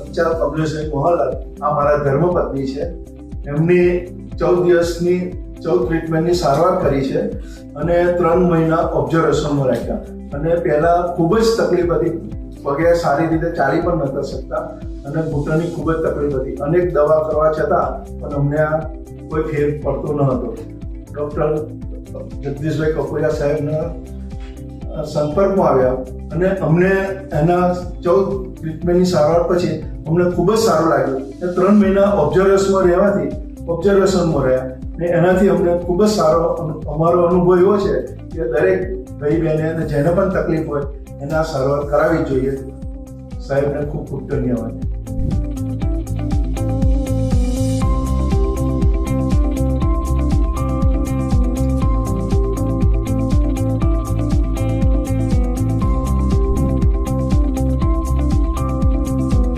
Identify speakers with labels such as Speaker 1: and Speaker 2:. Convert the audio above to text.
Speaker 1: પંચાલ કમલેશભાઈ મોહનલાલ, આ મારા ધર્મપત્ની છે. એમની ચૌદ દિવસની, ચૌદ ટ્રીટમેન્ટની સારવાર કરી છે અને ત્રણ મહિના ઓબ્ઝર્વેશનમાં રાખ્યા. અને પહેલાં ખૂબ જ તકલીફ હતી. પગે સારી રીતે ચાલી પણ નતા શકતા અને ઘૂંટણની ખૂબ જ તકલીફ હતી. અનેક દવા કરવા છતાં પણ અમને આ કોઈ ફેર પડતો ન હતો. ડૉક્ટર જગદીશભાઈ કપોરિયા સાહેબના સંપર્કમાં આવ્યા અને અમને એના ચૌદ ટ્રીટમેન્ટની સારવાર પછી અમને ખૂબ જ સારું લાગ્યું. એ ત્રણ મહિના ઓબ્ઝર્વેશનમાં રહેવાથી ઓબ્ઝર્વેશનમાં રહ્યા ને એનાથી અમને ખૂબ જ સારો અમારો અનુભવ એવો છે કે દરેક ભાઈ બહેને અને જેને પણ તકલીફ હોય એના સારવાર કરાવવી જોઈએ. સાહેબને ખૂબ ખૂબ ધન્યવાદ.